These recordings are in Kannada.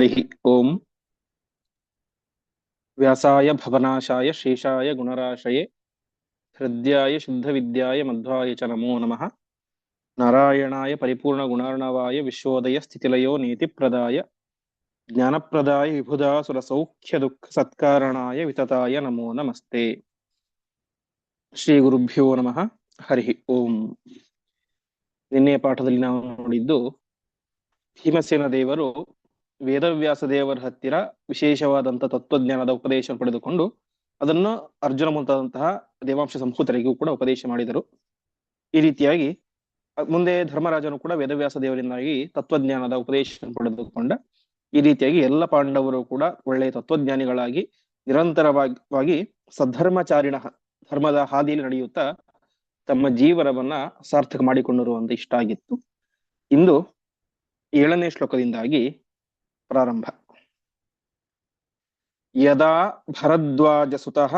हरिः ओम् व्यासाय भवनाशाय शेषाय गुणराशये हृद्याय शुद्धविद्याय मध्वाय च नमो नमः नारायणाय परिपूर्णगुणार्णवाय विश्वोदय स्थितिलयो नीतिप्रदाय ज्ञानप्रदाय विबुधासुरसौख्यदुःखसत्कारणाय वितताय नमो नमस्ते ಶ್ರೀಗುರುಭ್ಯೋ ನಮಃ ಹರಿ ಓಂ ನಿನ್ನೆಯ ಪಾಠದಲ್ಲಿ ನಾವು ನೋಡಿದ್ದು ಭೀಮಸೇನ ದೇವರು ವೇದವ್ಯಾಸ ದೇವರ ಹತ್ತಿರ ವಿಶೇಷವಾದಂತಹ ತತ್ವಜ್ಞಾನದ ಉಪದೇಶ ಪಡೆದುಕೊಂಡು ಅದನ್ನು ಅರ್ಜುನ ಮುಂತಾದಂತಹ ದೇವಾಂಶ ಸಂಸ್ಕೃತರಿಗೂ ಕೂಡ ಉಪದೇಶ ಮಾಡಿದರು. ಈ ರೀತಿಯಾಗಿ ಮುಂದೆ ಧರ್ಮರಾಜನು ಕೂಡ ವೇದವ್ಯಾಸ ದೇವರಿಂದಾಗಿ ತತ್ವಜ್ಞಾನದ ಉಪದೇಶ ಪಡೆದುಕೊಂಡ ಈ ರೀತಿಯಾಗಿ ಎಲ್ಲ ಪಾಂಡವರು ಕೂಡ ಒಳ್ಳೆಯ ತತ್ವಜ್ಞಾನಿಗಳಾಗಿ ನಿರಂತರವಾಗಿ ಸದ್ಧರ್ಮಚಾರಿಣ ಧರ್ಮದ ಹಾದಿಯಲ್ಲಿ ನಡೆಯುತ್ತಾ ತಮ್ಮ ಜೀವನವನ್ನ ಸಾರ್ಥಕ ಮಾಡಿಕೊಂಡರು ಅಂತ ಇಷ್ಟ ಆಗಿತ್ತು. ಇಂದು ಏಳನೇ ಶ್ಲೋಕದಿಂದಾಗಿ ಪ್ರಾರಂಭ ಯದಾ ಭರದ್ವಾಜ ಸುತಃ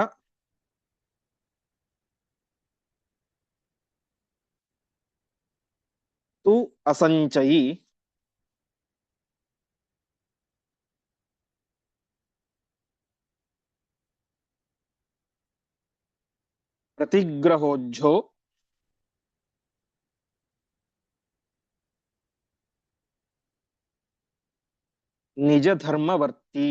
ತು ಅಸಂಚಯಿ ಪ್ರತಿಗ್ರಹೋಜ್ಜೋ ನಿಜ ಧರ್ಮವರ್ತಿ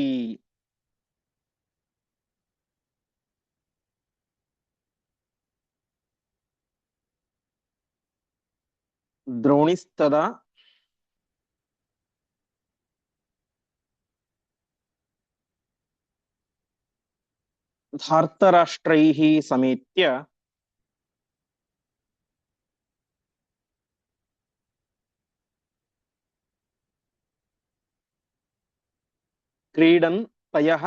ದ್ರೋಣಿಸ್ತದ ಧಾರ್ತರಾಷ್ಟ್ರೈಃ ಸಮೇತ್ಯ ಕ್ರೀಡನ್ ತಯಃ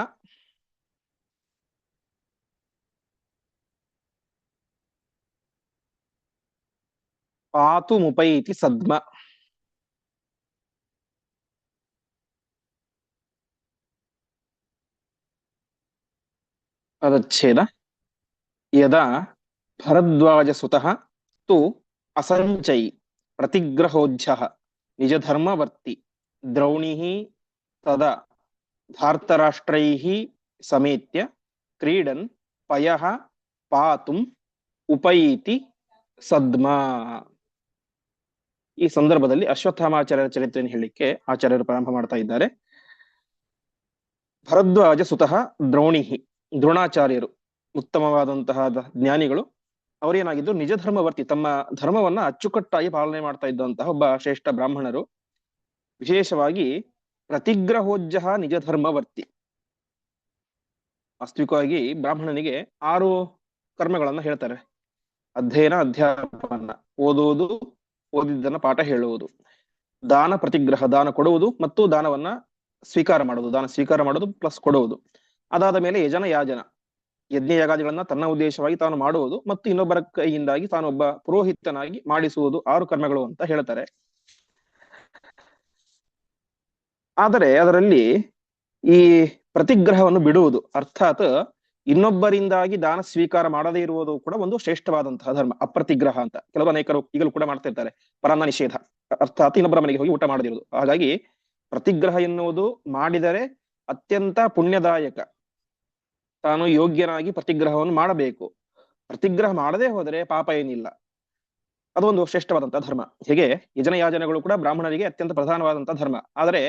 ಪಾತುಮುಪೈತಿ ಸದ್ಮ ಪದಚ್ಛೇದ ಯದಾ ಭರದ್ವಾಜ ಸುತಃ ತು ಅಸಂಚೈ ಪ್ರತಿಗ್ರಹೋಜ್ಜಃ ನಿಜಧರ್ಮವರ್ತಿ ದ್ರೌಣಿಃ ಧಾರ್ತರಾಷ್ಟ್ರೈಃ ಸಮೇತ್ಯ ಕ್ರೀಡನ್ ಪಯ ಪಾತುಂ ಉಪೈತಿ ಸದ್ಮ. ಈ ಸಂದರ್ಭದಲ್ಲಿ ಅಶ್ವತ್ಥಾಮಾಚಾರ್ಯರ ಚರಿತ್ರೆಯನ್ನು ಹೇಳಲಿಕ್ಕೆ ಆಚಾರ್ಯರು ಪ್ರಾರಂಭ ಮಾಡ್ತಾ ಇದ್ದಾರೆ. ಭರದ್ವಾಜ ಸುತಃ ದ್ರೋಣಿಹಿ, ದ್ರೋಣಾಚಾರ್ಯರು, ಉತ್ತಮವಾದಂತಹ ಜ್ಞಾನಿಗಳು. ಅವರೇನಾಗಿದ್ದು, ನಿಜ ಧರ್ಮವರ್ತಿ, ತಮ್ಮ ಧರ್ಮವನ್ನ ಅಚ್ಚುಕಟ್ಟಾಗಿ ಪಾಲನೆ ಮಾಡ್ತಾ ಇದ್ದಂತಹ ಒಬ್ಬ ಶ್ರೇಷ್ಠ ಬ್ರಾಹ್ಮಣರು. ವಿಶೇಷವಾಗಿ ಪ್ರತಿಗ್ರಹೋಜ್ಜ ನಿಜ ಧರ್ಮವರ್ತಿ ವಾಸ್ತವಿಕವಾಗಿ ಬ್ರಾಹ್ಮಣನಿಗೆ ಆರು ಕರ್ಮಗಳನ್ನ ಹೇಳ್ತಾರೆ. ಅಧ್ಯಯನ, ಅಧ್ಯಾಪನ, ಓದುವುದು, ಓದಿದ್ದನ್ನ ಪಾಠ ಹೇಳುವುದು. ದಾನ, ಪ್ರತಿಗ್ರಹ, ದಾನ ಕೊಡುವುದು ಮತ್ತು ದಾನವನ್ನ ಸ್ವೀಕಾರ ಮಾಡುವುದು. ದಾನ ಸ್ವೀಕಾರ ಮಾಡುವುದು ಪ್ಲಸ್ ಕೊಡುವುದು. ಅದಾದ ಮೇಲೆ ಯಜನ, ಯಾಜನ. ಯಜ್ಞ, ಯಾಗಾದಿಗಳನ್ನ ತನ್ನ ಉದ್ದೇಶವಾಗಿ ತಾನು ಮಾಡುವುದು ಮತ್ತು ಇನ್ನೊಬ್ಬರ ಕೈಯಿಂದಾಗಿ ತಾನೊಬ್ಬ ಪುರೋಹಿತನಾಗಿ ಮಾಡಿಸುವುದು ಆರು ಕರ್ಮಗಳು ಅಂತ ಹೇಳ್ತಾರೆ. ಆದರೆ ಅದರಲ್ಲಿ ಈ ಪ್ರತಿಗ್ರಹವನ್ನು ಬಿಡುವುದು, ಅರ್ಥಾತ್ ಇನ್ನೊಬ್ಬರಿಂದಾಗಿ ದಾನ ಸ್ವೀಕಾರ ಮಾಡದೇ ಇರುವುದು ಕೂಡ ಒಂದು ಶ್ರೇಷ್ಠವಾದಂತಹ ಧರ್ಮ, ಅಪ್ರತಿಗ್ರಹ ಅಂತ. ಕೆಲವು ಅನೇಕರು ಈಗಲೂ ಕೂಡ ಮಾಡ್ತಾ ಇರ್ತಾರೆ, ಪರಾನ್ನ ನಿಷೇಧ. ಅರ್ಥಾತ್ ಇನ್ನೊಬ್ಬರ ಮನೆಗೆ ಹೋಗಿ ಊಟ ಮಾಡದಿರುವುದು. ಹಾಗಾಗಿ ಪ್ರತಿಗ್ರಹ ಎನ್ನುವುದು ಮಾಡಿದರೆ ಅತ್ಯಂತ ಪುಣ್ಯದಾಯಕ. ತಾನು ಯೋಗ್ಯನಾಗಿ ಪ್ರತಿಗ್ರಹವನ್ನು ಮಾಡಬೇಕು. ಪ್ರತಿಗ್ರಹ ಮಾಡದೇ ಹೋದರೆ ಪಾಪ ಏನಿಲ್ಲ. ಅದೊಂದು ಶ್ರೇಷ್ಠವಾದಂತಹ ಧರ್ಮ. ಹೀಗೆ ಯಜನ ಯಾಜನೆಗಳು ಕೂಡ ಬ್ರಾಹ್ಮಣರಿಗೆ ಅತ್ಯಂತ ಪ್ರಧಾನವಾದಂತಹ ಧರ್ಮ. ಆದರೆ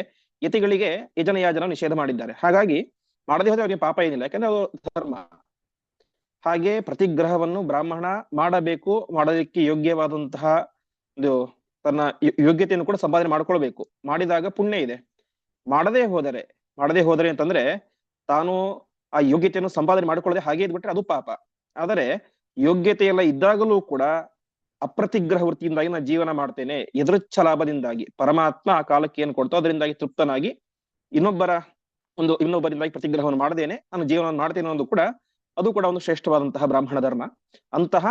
ಯತಿಗಳಿಗೆ ಯಜನ ಯಾಜನ ನಿಷೇಧ ಮಾಡಿದ್ದಾರೆ. ಹಾಗಾಗಿ ಮಾಡದೇ ಹೋದ್ರೆ ಅವರಿಗೆ ಪಾಪ ಏನಿಲ್ಲ. ಯಾಕಂದ್ರೆ ಅದು ಧರ್ಮ. ಹಾಗೆ ಪ್ರತಿಗ್ರಹವನ್ನು ಬ್ರಾಹ್ಮಣ ಮಾಡಬೇಕು, ಮಾಡೋದಕ್ಕೆ ಯೋಗ್ಯವಾದಂತಹ ಒಂದು ತನ್ನ ಯೋಗ್ಯತೆಯನ್ನು ಕೂಡ ಸಂಪಾದನೆ ಮಾಡ್ಕೊಳ್ಬೇಕು. ಮಾಡಿದಾಗ ಪುಣ್ಯ ಇದೆ. ಮಾಡದೇ ಹೋದರೆ ಮಾಡದೇ ಹೋದರೆ ಅಂತಂದ್ರೆ ತಾನು ಆ ಯೋಗ್ಯತೆಯನ್ನು ಸಂಪಾದನೆ ಮಾಡ್ಕೊಳ್ಳದೆ ಹಾಗೆ ಇದ್ಬಿಟ್ರೆ ಅದು ಪಾಪ. ಆದರೆ ಯೋಗ್ಯತೆ ಎಲ್ಲ ಇದ್ದಾಗಲೂ ಕೂಡ ಅಪ್ರತಿಗ್ರಹ ವೃತ್ತಿಯಿಂದಾಗಿ ನಾನು ಜೀವನ ಮಾಡ್ತೇನೆ. ಎದುರುಚ್ಛ ಲಾಭದಿಂದಾಗಿ, ಪರಮಾತ್ಮ ಆ ಕಾಲಕ್ಕೆ ಏನು ಕೊಡ್ತೋ ಅದರಿಂದಾಗಿ ತೃಪ್ತನಾಗಿ ಇನ್ನೊಬ್ಬರ ಒಂದು, ಇನ್ನೊಬ್ಬರಿಂದಾಗಿ ಪ್ರತಿಗ್ರಹವನ್ನು ಮಾಡದೇನೆ. ನಾನು ಜೀವನವನ್ನು ಮಾಡ್ತೇನೆ ಅನ್ನೋದು ಕೂಡ, ಅದು ಕೂಡ ಒಂದು ಶ್ರೇಷ್ಠವಾದಂತಹ ಬ್ರಾಹ್ಮಣ ಧರ್ಮ. ಅಂತಹ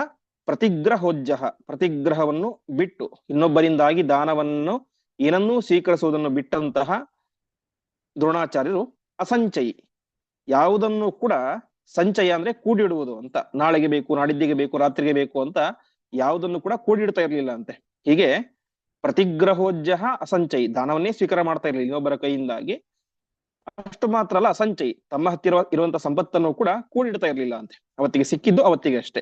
ಪ್ರತಿಗ್ರಹೋಜ್ಜಹ, ಪ್ರತಿಗ್ರಹವನ್ನು ಬಿಟ್ಟು ಇನ್ನೊಬ್ಬರಿಂದಾಗಿ ದಾನವನ್ನು ಏನನ್ನೂ ಸ್ವೀಕರಿಸುವುದನ್ನು ಬಿಟ್ಟಂತಹ ದ್ರೋಣಾಚಾರ್ಯರು ಅಸಂಚಯಿ. ಯಾವುದನ್ನು ಕೂಡ ಸಂಚಯ ಅಂದ್ರೆ ಕೂಡಿಡುವುದು ಅಂತ. ನಾಳೆಗೆ ಬೇಕು, ನಾಡಿದ್ದಿಗೆ ಬೇಕು, ರಾತ್ರಿಗೆ ಬೇಕು ಅಂತ ಯಾವುದನ್ನು ಕೂಡ ಕೂಡಿಡ್ತಾ ಇರಲಿಲ್ಲ ಅಂತೆ ಹೀಗೆ ಪ್ರತಿಗ್ರಹೋಜ್ಜ ಅಸಂಚಯಿ ದಾನವನ್ನೇ ಸ್ವೀಕಾರ ಮಾಡ್ತಾ ಇರಲಿಲ್ಲ ಇನ್ನೊಬ್ಬರ ಕೈಯಿಂದಾಗಿ. ಅಷ್ಟು ಮಾತ್ರ ಅಲ್ಲ, ಅಸಂಚಯಿ ತಮ್ಮ ಹತ್ತಿರ ಇರುವಂತ ಸಂಪತ್ತನ್ನು ಕೂಡ ಕೂಡಿಡ್ತಾ ಇರಲಿಲ್ಲ ಅಂತೆ ಅವತ್ತಿಗೆ ಸಿಕ್ಕಿದ್ದು ಅವತ್ತಿಗೆ ಅಷ್ಟೇ.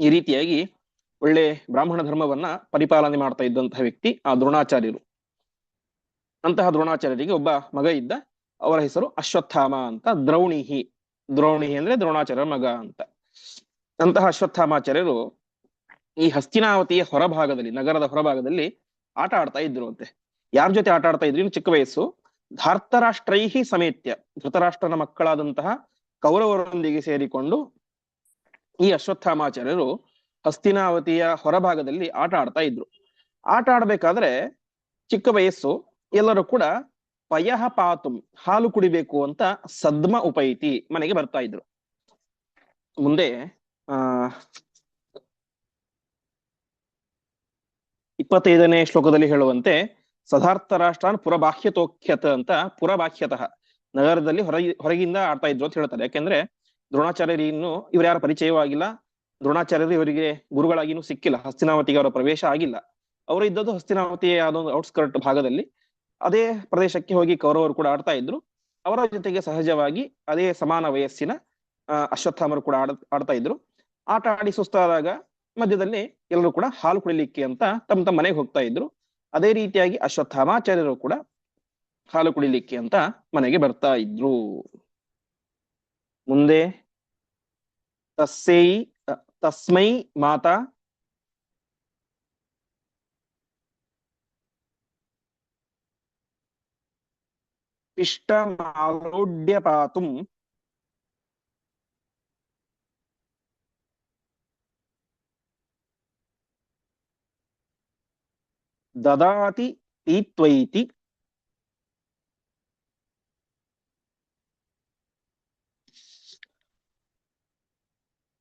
ಈ ರೀತಿಯಾಗಿ ಒಳ್ಳೆ ಬ್ರಾಹ್ಮಣ ಧರ್ಮವನ್ನ ಪರಿಪಾಲನೆ ಮಾಡ್ತಾ ಇದ್ದಂತಹ ವ್ಯಕ್ತಿ ಆ ದ್ರೋಣಾಚಾರ್ಯರು. ಅಂತಹ ದ್ರೋಣಾಚಾರ್ಯರಿಗೆ ಒಬ್ಬ ಮಗ ಇದ್ದ, ಅವರ ಹೆಸರು ಅಶ್ವತ್ಥಾಮ ಅಂತ. ದ್ರೌಣಿಹಿ. ದ್ರೋಣಿಹಿ ಅಂದ್ರೆ ದ್ರೋಣಾಚಾರ್ಯರ ಮಗ ಅಂತ. ಅಂತಹ ಅಶ್ವತ್ಥಾಮಾಚಾರ್ಯರು ಈ ಹಸ್ತಿನಾವತಿಯ ಹೊರಭಾಗದಲ್ಲಿ, ನಗರದ ಹೊರಭಾಗದಲ್ಲಿ ಆಟ ಆಡ್ತಾ ಇದ್ರು ಅಂತೆ. ಯಾರ ಜೊತೆ ಆಟ ಆಡ್ತಾ ಇದ್ರು? ಚಿಕ್ಕ ವಯಸ್ಸು. ಧಾರ್ತರಾಷ್ಟ್ರೈಹಿ ಸಮೇತ್ಯ, ಧೃತರಾಷ್ಟ್ರನ ಮಕ್ಕಳಾದಂತಹ ಕೌರವರೊಂದಿಗೆ ಸೇರಿಕೊಂಡು ಈ ಅಶ್ವತ್ಥಾಮಾಚಾರ್ಯರು ಹಸ್ತಿನಾವತಿಯ ಹೊರಭಾಗದಲ್ಲಿ ಆಟ ಆಡ್ತಾ ಇದ್ರು. ಆಟ ಆಡ್ಬೇಕಾದ್ರೆ ಚಿಕ್ಕ ವಯಸ್ಸು, ಎಲ್ಲರೂ ಕೂಡ ಪಯಹ ಪಾತುಂ, ಹಾಲು ಕುಡಿಬೇಕು ಅಂತ ಸದ್ಮ ಉಪೈತಿ ಮನೆಗೆ ಬರ್ತಾ ಇದ್ರು. ಮುಂದೆ, ಆ ಇಪ್ಪತ್ತೈದನೇ ಶ್ಲೋಕದಲ್ಲಿ ಹೇಳುವಂತೆ, ಸದಾರ್ಥ ರಾಷ್ಟ್ರಾನ್ ಪುರಬಾಹ್ಯತೋಖ್ಯತ ಅಂತ ಪುರಬಾಹ್ಯತಃ ನಗರದಲ್ಲಿ ಹೊರ ಹೊರಗಿಂದ ಆಡ್ತಾ ಇದ್ರು ಅಂತ ಹೇಳ್ತಾರೆ. ಯಾಕೆಂದ್ರೆ, ದ್ರೋಣಾಚಾರ್ಯರು ಇನ್ನು ಇವ್ರ ಯಾರ ಪರಿಚಯವೂ ಆಗಿಲ್ಲ ದ್ರೋಣಾಚಾರ್ಯರು ಇವರಿಗೆ ಗುರುಗಳಾಗಿನೂ ಸಿಕ್ಕಿಲ್ಲ. ಹಸ್ತಿನಾವತಿಗೆ ಅವರ ಪ್ರವೇಶ ಆಗಿಲ್ಲ. ಅವರು ಇದ್ದದ್ದು ಹಸ್ತಿನಾವತಿಯ ಔಟ್ಸ್ಕರ್ಟ್ ಭಾಗದಲ್ಲಿ. ಅದೇ ಪ್ರದೇಶಕ್ಕೆ ಹೋಗಿ ಕೌರವರು ಕೂಡ ಆಡ್ತಾ ಇದ್ರು. ಅವರ ಜೊತೆಗೆ ಸಹಜವಾಗಿ ಅದೇ ಸಮಾನ ವಯಸ್ಸಿನ ಅಶ್ವತ್ಥಾಮರು ಕೂಡ ಆಡ, ಆಡ್ತಾ ಇದ್ರು. ಆಟ ಆಡಿ ಸುಸ್ತಾದಾಗ ಮಧ್ಯದಲ್ಲಿ ಎಲ್ಲರೂ ಕೂಡ ಹಾಲು ಕುಡಿಲಿಕ್ಕೆ ಅಂತ ತಮ್ಮ ತಮ್ಮ ಮನೆಗೆ ಹೋಗ್ತಾ ಇದ್ರು. ಅದೇ ರೀತಿಯಾಗಿ ಅಶ್ವತ್ಥಾಮಾಚಾರ್ಯರು ಕೂಡ ಹಾಲು ಕುಡಿಲಿಕ್ಕೆ ಅಂತ ಮನೆಗೆ ಬರ್ತಾ ಇದ್ರು. ಮುಂದೆ ತಸ್ಸೈ ತಸ್ಮೈ ಮಾತಾ. ಇಷ್ಟಮಾಲೋಡ್ಯ ಪಾತುಂ ದದಾತಿ ಈತ್ವೈತಿ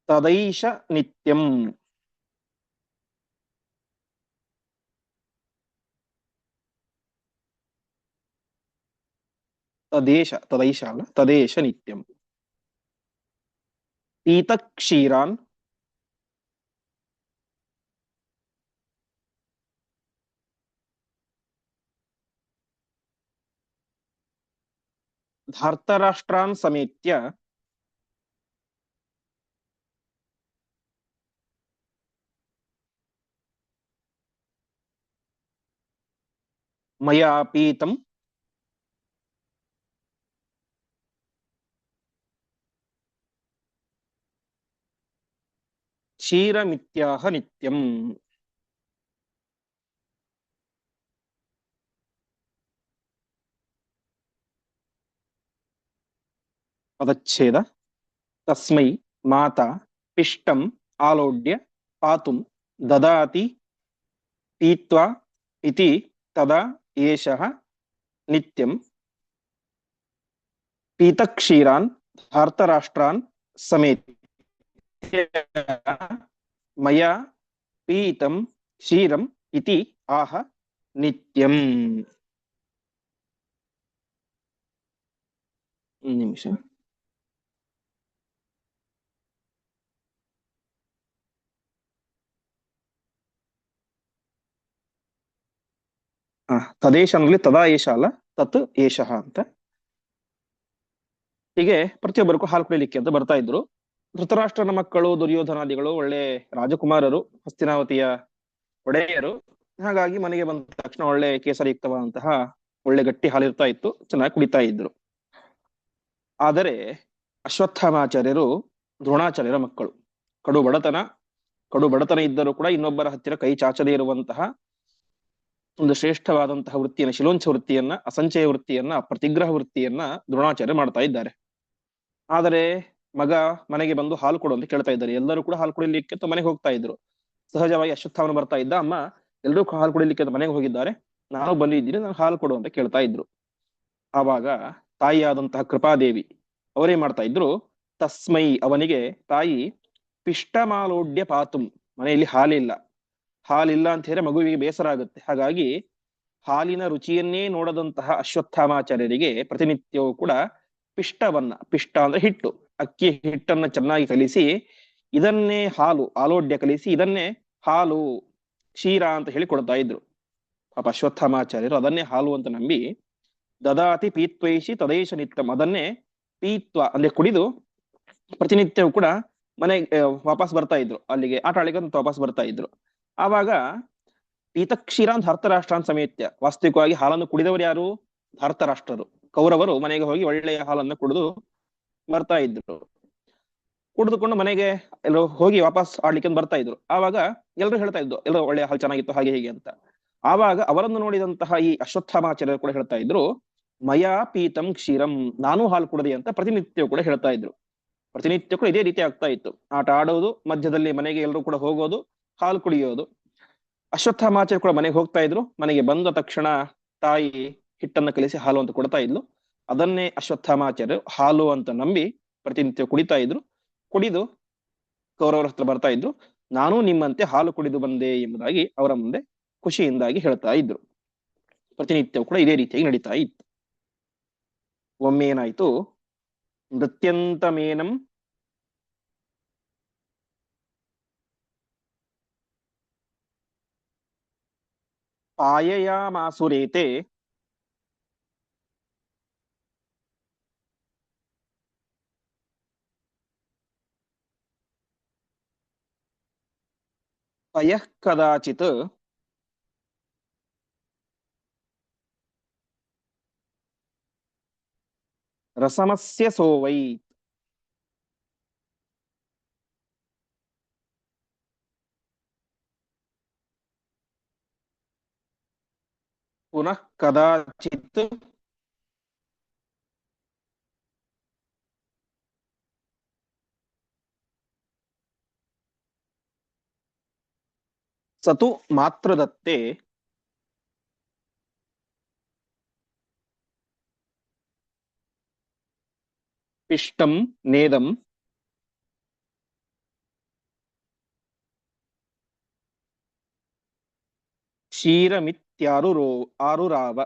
ತದೈಷ ನಿತ್ಯಂ ತದೇಶ ತದೈಷ ಅಲ್ಲ ತದೇಶ ನಿತ್ಯಂ ಪೀತಕ್ಷೀರಾನ್ ಧಾರ್ತರಾಷ್ಟ್ರಾನ್ ಸಮೇತ್ಯ ಮಯಾ ಪೀತಂ ಕ್ಷೀರಮಿತ್ಯಾಹ ನಿತ್ಯಂ ಪದಚ್ಛೇದ ತಸ್ಮೈ ಮಾತಾ ಪಿಷ್ಟಂ ಆಲೋಡ್ಯ ಪಾತುಂ ದದಾತಿ ಪೀತ್ವಾ ಇತಿ ತದಾ ಏಷಃ ನಿತ್ಯಂ ಪೀತಕ್ಷೀರಾನ್ ಧಾರ್ತರಾಷ್ಟ್ರಾನ್ ಸಮೇತ ಮಯಾ ಪೀತಂ ಕ್ಷೀರಂ ಇತಿ ಆಹ ನಿತ್ಯಂ ಒಂದ್ ತದೇಶ ಅಂದ್ರೆ ತದಾ ಏಷ ಅಲ್ಲ, ತತ್ ಏಷಃ ಅಂತ. ಹೀಗೆ ಪ್ರತಿಯೊಬ್ಬರಿಗೂ ಹಾಲು ಕುಡಿಲಿಕ್ಕೆ ಅಂತ ಬರ್ತಾ ಇದ್ರು. ಧೃತರಾಷ್ಟ್ರನ ಮಕ್ಕಳು, ದುರ್ಯೋಧನಾದಿಗಳು, ಒಳ್ಳೆ ರಾಜಕುಮಾರರು, ಹಸ್ತಿನಾವತಿಯ ಒಡೆಯರು, ಹಾಗಾಗಿ ಮನೆಗೆ ಬಂದ ತಕ್ಷಣ ಒಳ್ಳೆ ಕೇಸರಿಯುಕ್ತವಾದಂತಹ ಒಳ್ಳೆ ಗಟ್ಟಿ ಹಾಲಿರ್ತಾ ಇತ್ತು, ಚೆನ್ನಾಗಿ ಕುಡಿತಾ ಇದ್ರು. ಆದರೆ ಅಶ್ವತ್ಥಾಮಾಚಾರ್ಯರು ದ್ರೋಣಾಚಾರ್ಯರ ಮಕ್ಕಳು. ಕಡು ಬಡತನ ಕಡು ಬಡತನ ಇದ್ದರೂ ಕೂಡ ಇನ್ನೊಬ್ಬರ ಹತ್ತಿರ ಕೈ ಚಾಚದೇ ಇರುವಂತಹ ಒಂದು ಶ್ರೇಷ್ಠವಾದಂತಹ ವೃತ್ತಿಯನ್ನ, ಶಿಲೋಂಚ ವೃತ್ತಿಯನ್ನ, ಅಸಂಚಯ ವೃತ್ತಿಯನ್ನ, ಪ್ರತಿಗ್ರಹ ವೃತ್ತಿಯನ್ನ ದ್ರೋಣಾಚಾರ್ಯ ಮಾಡ್ತಾ ಇದ್ದಾರೆ. ಆದರೆ ಮಗ ಮನೆಗೆ ಬಂದು ಹಾಲು ಕೊಡು ಅಂತ ಕೇಳ್ತಾ ಇದ್ದಾರೆ. ಎಲ್ಲರೂ ಕೂಡ ಹಾಲು ಕುಡಿಲಿಕ್ಕೆ ಮನೆಗೆ ಹೋಗ್ತಾ ಇದ್ರು. ಸಹಜವಾಗಿ ಅಶ್ವತ್ಥಾವನ ಬರ್ತಾ ಇದ್ದ, ಅಮ್ಮ ಎಲ್ಲರೂ ಹಾಲು ಕುಡಿಲಿಕ್ಕೆ ಮನೆಗೆ ಹೋಗಿದ್ದಾರೆ. ನಾನು ಬಂದಿದ್ದೀನಿ, ನಾನು ಹಾಲು ಕೊಡು ಅಂತ ಕೇಳ್ತಾ ಇದ್ರು. ಆವಾಗ ತಾಯಿಯಾದಂತಹ ಕೃಪಾದೇವಿ ಅವರೇ ಮಾಡ್ತಾ ಇದ್ರು, ತಸ್ಮೈ ಅವನಿಗೆ ತಾಯಿ, ಪಿಷ್ಟಮಾಲೋಡ್ಯ ಪಾತುಂ, ಮನೆಯಲ್ಲಿ ಹಾಲಿಲ್ಲ. ಹಾಲಿಲ್ಲ ಅಂತ ಹೇಳಿದ್ರೆ ಮಗುವಿಗೆ ಬೇಸರ ಆಗುತ್ತೆ. ಹಾಗಾಗಿ ಹಾಲಿನ ರುಚಿಯನ್ನೇ ನೋಡದಂತಹ ಅಶ್ವತ್ಥಾಮಾಚಾರ್ಯರಿಗೆ ಪ್ರತಿನಿತ್ಯವೂ ಕೂಡ ಪಿಷ್ಟವನ್ನ, ಪಿಷ್ಟ ಅಂದ್ರೆ ಹಿಟ್ಟು, ಅಕ್ಕಿ ಹಿಟ್ಟನ್ನ ಚೆನ್ನಾಗಿ ಕಲಿಸಿ ಇದನ್ನೇ ಹಾಲು, ಆಲೋಡ್ಯ ಕಲಿಸಿ ಇದನ್ನೇ ಹಾಲು, ಕ್ಷೀರ ಅಂತ ಹೇಳಿ ಕೊಡ್ತಾ ಇದ್ರು. ಪಾಪ ಅಶ್ವತ್ಥಾಮಾಚಾರ್ಯರು ಅದನ್ನೇ ಹಾಲು ಅಂತ ನಂಬಿ ದದಾತಿ ಪೀತ್ವೈಸಿ ತದೇಶ ನಿತ್ಯಂ ಅದನ್ನೇ ಪೀತ್ವ ಅಂದ್ರೆ ಕುಡಿದು ಪ್ರತಿನಿತ್ಯವೂ ಕೂಡ ಮನೆ ವಾಪಸ್ ಬರ್ತಾ ಇದ್ರು. ಅಲ್ಲಿಗೆ ಆಟ ಆಡಲಿಕ್ಕೆ ವಾಪಸ್ ಬರ್ತಾ ಇದ್ರು. ಆವಾಗ ಪೀತಕ್ಷೀರ ಅಂತ ಹರ್ತರಾಷ್ಟ್ರ ಅಂತ ಸಮೇತ್ಯ. ವಾಸ್ತವಿಕವಾಗಿ ಹಾಲನ್ನು ಕುಡಿದವರು ಯಾರು? ಧರ್ತರಾಷ್ಟ್ರರು. ಕೌರವರು ಮನೆಗೆ ಹೋಗಿ ಒಳ್ಳೆಯ ಹಾಲನ್ನು ಕುಡಿದು ಬರ್ತಾ ಇದ್ರು. ಕುಡಿದುಕೊಂಡು ಮನೆಗೆ ಎಲ್ಲರೂ ಹೋಗಿ ವಾಪಸ್ ಆಡ್ಲಿಕ್ಕೆ ಬರ್ತಾ ಇದ್ರು. ಆವಾಗ ಎಲ್ಲರೂ ಹೇಳ್ತಾ ಇದ್ರು ಎಲ್ಲರೂ ಒಳ್ಳೆಯ ಹಾಲು ಚೆನ್ನಾಗಿತ್ತು, ಹಾಗೆ, ಹೀಗೆ ಅಂತ. ಆವಾಗ ಅವರನ್ನು ನೋಡಿದಂತಹ ಈ ಅಶ್ವತ್ಥಾಮಾಚಾರ್ಯರು ಕೂಡ ಹೇಳ್ತಾ ಇದ್ರು, ಮಯಾ ಪೀತಂ ಕ್ಷೀರಂ, ನಾನು ಹಾಲು ಕುಡದೆ ಅಂತ ಪ್ರತಿನಿತ್ಯ ಕೂಡ ಹೇಳ್ತಾ ಇದ್ರು. ಪ್ರತಿನಿತ್ಯ ಕೂಡ ಇದೇ ರೀತಿ ಆಗ್ತಾ ಇತ್ತು. ಆಟ ಆಡೋದು, ಮಧ್ಯದಲ್ಲಿ ಮನೆಗೆ ಎಲ್ಲರೂ ಕೂಡ ಹೋಗೋದು ಹಾಲು ಕುಡಿಯೋದು. ಅಶ್ವತ್ಥಾಮಾಚಾರ್ಯ ಕೂಡ ಮನೆಗೆ ಹೋಗ್ತಾ ಇದ್ರು. ಮನೆಗೆ ಬಂದ ತಕ್ಷಣ ತಾಯಿ ಹಿಟ್ಟನ್ನು ಕಲಿಸಿ ಹಾಲು ಅಂತ ಕೊಡ್ತಾ ಇದ್ಲು. ಅದನ್ನೇ ಅಶ್ವತ್ಥಾಮಾಚಾರ್ಯರು ಹಾಲು ಅಂತ ನಂಬಿ ಪ್ರತಿನಿತ್ಯ ಕುಡಿತಾ ಇದ್ರು. ಕುಡಿದು ಕೌರವರ ಹತ್ರ ಬರ್ತಾ ಇದ್ರು. ನಾನು ನಿಮ್ಮಂತೆ ಹಾಲು ಕುಡಿದು ಬಂದೆ ಎಂಬುದಾಗಿ ಅವರ ಮುಂದೆ ಖುಷಿಯಿಂದಾಗಿ ಹೇಳ್ತಾ ಇದ್ರು. ಪ್ರತಿನಿತ್ಯ ಕೂಡ ಇದೇ ರೀತಿಯಾಗಿ ನಡೀತಾ ಇತ್ತು. ಒಮ್ಮೆ ಏನಾಯ್ತು ನೃತ್ಯಂತಮೇನಂ ಪಾಯಯಾಮಾಸುರೇತೆ ಪಯಃ ಕದಾಚಿತ್ ರಸಮಸ್ಯ ಸೋವೈ ಪುನಃ ಕದಾಚಿತ್ ಸತು ಮಾತೃದತ್ತೆ ಪಿಷ್ಟಂ ನೇದಂ ಕ್ಷೀರಮಿತ್ಯಾರು ರೋ ಆರುರಾವ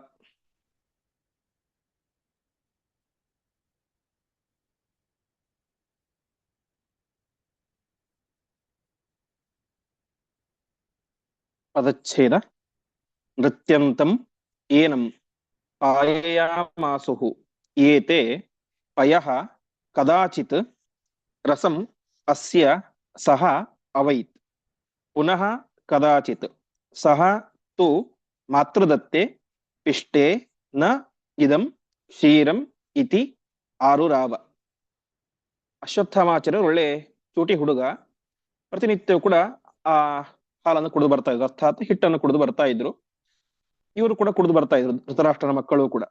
ಪದಚ್ಛೇದ ನೃತ್ಯಂತಂ ಏನಂ ಪಾಯಯಾಮಾಸುಃ ಏತೆ ಪಯಃ ಕದಾಚಿತ್ ರಸಂ ಅಸ್ಯ ಸಹ ಅವೈತ್ ಪುನಃ ಕದಾಚಿತ್ ಸಹ ತು ಮಾತೃದತ್ತೆ ಪಿಷ್ಟೇ ನ, ಇದಂ ಕ್ಷೀರಂ ಇತಿ ಆರು ರಾವ ಅಶ್ವತ್ಥಾಮಾಚಾರ್ಯರು ಒಳ್ಳೆ ಚೂಟಿ ಹುಡುಗ. ಪ್ರತಿನಿತ್ಯವೂ ಕೂಡ ಆ ಹಾಲನ್ನು ಕುಡಿದು ಬರ್ತಾ ಇದ್ರು. ಅರ್ಥಾತ್ ಹಿಟ್ಟನ್ನು ಕುಡಿದು ಬರ್ತಾ ಇದ್ರು. ಇವರು ಕೂಡ ಕುಡಿದು ಬರ್ತಾ ಇದ್ರು. ಧೃತರಾಷ್ಟ್ರನ ಮಕ್ಕಳು ಕೂಡ.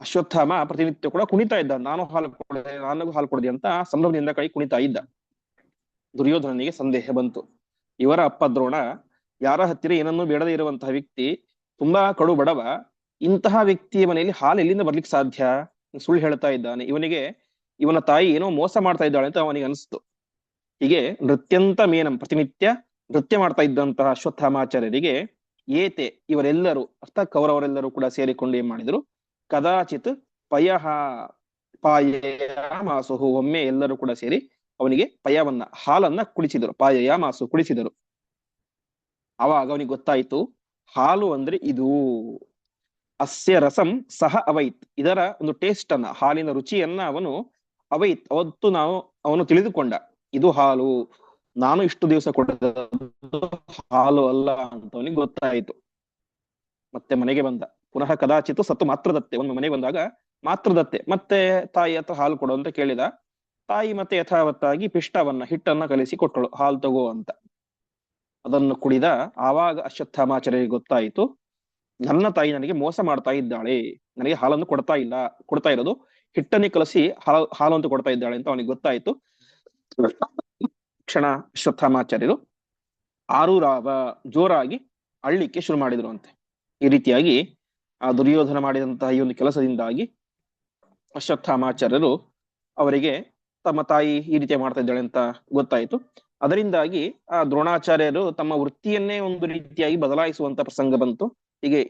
ಅಶ್ವತ್ಥಾಮ ಪ್ರತಿನಿತ್ಯ ಕೂಡ ಕುಣಿತಾ ಇದ್ದ. ನಾನು ಹಾಲು ಕೊಡದೆ ನಾನು ಹಾಲು ಕೊಡದೆ ಅಂತ ಸಂಭ್ರಮದಿಂದ ಕೈ ಕುಣಿತಾ ಇದ್ದ. ದುರ್ಯೋಧನನಿಗೆ ಸಂದೇಹ ಬಂತು. ಇವರ ಅಪ್ಪ ದ್ರೋಣ, ಯಾರ ಹತ್ತಿರ ಏನನ್ನೂ ಬೇಡದೇ ಇರುವಂತಹ ವ್ಯಕ್ತಿ ತುಂಬಾ ಕಡು ಬಡವ, ಇಂತಹ ವ್ಯಕ್ತಿಯ ಮನೆಯಲ್ಲಿ ಹಾಲು ಎಲ್ಲಿಂದ ಬರ್ಲಿಕ್ಕೆ ಸಾಧ್ಯ? ಸುಳ್ಳು ಹೇಳ್ತಾ ಇದ್ದಾನೆ. ಇವನಿಗೆ, ಇವನ ತಾಯಿ ಏನೋ ಮೋಸ ಮಾಡ್ತಾ ಇದ್ದಾಳೆ ಅಂತ ಅವನಿಗೆ ಅನಿಸ್ತು. ಹೀಗೆ ನೃತ್ಯಂತ ಮೇನಂ, ಪ್ರತಿನಿತ್ಯ ನೃತ್ಯ ಮಾಡ್ತಾ ಇದ್ದಂತಹ ಅಶ್ವತ್ಥಾಮಾಚಾರ್ಯರಿಗೆ ಏತೆ ಇವರೆಲ್ಲರೂ ಅರ್ಥ ಕೌರವರೆಲ್ಲರೂ ಕೂಡ ಸೇರಿಕೊಂಡು ಏನ್ ಮಾಡಿದ್ರು? ಕದಾಚಿತ್ ಪಯಹ ಪಾಯ ಮಾಸುಹು ಒಮ್ಮೆ ಎಲ್ಲರೂ ಕೂಡ ಸೇರಿ ಅವನಿಗೆ ಪಯವನ್ನ, ಹಾಲನ್ನ ಕುಡಿಸಿದರು. ಪಾಯಯ ಮಾಸು ಕುಡಿಸಿದರು. ಅವಾಗ ಅವನಿಗೆ ಗೊತ್ತಾಯ್ತು ಹಾಲು ಅಂದ್ರೆ ಇದು ಅಸ್ಯ ರಸಂ ಸಹ ಅವೈತ್. ಇದರ ಒಂದು ಟೇಸ್ಟ್ ಅನ್ನ, ಹಾಲಿನ ರುಚಿಯನ್ನ ಅವನು ಅವೈತ್. ಅವತ್ತು ನಾವು ಅವನು ತಿಳಿದುಕೊಂಡ, ಇದು ಹಾಲು. ನಾನು ಇಷ್ಟು ದಿವಸ ಕೊಟ್ಟದ್ದು ಹಾಲು ಅಲ್ಲ ಅಂತ ಅವನಿಗೆ ಗೊತ್ತಾಯಿತು. ಮತ್ತೆ ಮನೆಗೆ ಬಂದ. ಪುನಃ ಕದಾಚಿತ್ತು ಸತ್ತು ಮಾತೃದತ್ತೆ ಒಂದು ಮನೆಗೆ ಬಂದಾಗ ಮಾತೃದತ್ತೆ ಮತ್ತೆ ತಾಯಿ ಅಥವಾ ಹಾಲು ಕೊಡು ಅಂತ ಕೇಳಿದ. ತಾಯಿ ಮತ್ತೆ ಯಥಾವತ್ತಾಗಿ ಪಿಷ್ಟವನ್ನ, ಹಿಟ್ಟನ್ನ ಕಲಿಸಿ ಕೊಟ್ಟಳು. ಹಾಲು ತಗೋ ಅಂತ. ಅದನ್ನು ಕುಡಿದ ಆವಾಗ ಅಶ್ವತ್ಥಾಮಾಚಾರ್ಯರಿಗೆ ಗೊತ್ತಾಯಿತು, ನನ್ನ ತಾಯಿ ನನಗೆ ಮೋಸ ಮಾಡ್ತಾ ಇದ್ದಾಳೆ, ನನಗೆ ಹಾಲನ್ನು ಕೊಡ್ತಾ ಇಲ್ಲ, ಕೊಡ್ತಾ ಇರೋದು, ಹಿಟ್ಟನ್ನೇ ಕಲಸಿ ಹಾಲು ಹಾಲು ಅಂತ ಕೊಡ್ತಾ ಇದ್ದಾಳೆ ಅಂತ ಅವನಿಗೆ ಗೊತ್ತಾಯ್ತು. ಕ್ಷಣ ಅಶ್ವತ್ಥಾಮಾಚಾರ್ಯರು ಆರೂರಾವ ಜೋರಾಗಿ ಅಳ್ಳಿಕ್ಕೆ ಶುರು ಮಾಡಿದ್ರು ಅಂತೆ ಈ ರೀತಿಯಾಗಿ ಆ ದುರ್ಯೋಧನ ಮಾಡಿದಂತಹ ಈ ಒಂದು ಕೆಲಸದಿಂದಾಗಿ ಅಶ್ವತ್ಥಾಮಾಚಾರ್ಯರು ಅವರಿಗೆ, ತಮ್ಮ ತಾಯಿ ಈ ರೀತಿ ಮಾಡ್ತಾ ಇದ್ದಾಳೆ ಅಂತ ಗೊತ್ತಾಯ್ತು. ಅದರಿಂದಾಗಿ ಆ ದ್ರೋಣಾಚಾರ್ಯರು ತಮ್ಮ ವೃತ್ತಿಯನ್ನೇ ಒಂದು ರೀತಿಯಾಗಿ ಬದಲಾಯಿಸುವಂತ ಪ್ರಸಂಗ ಬಂತು. ಹೀಗೆ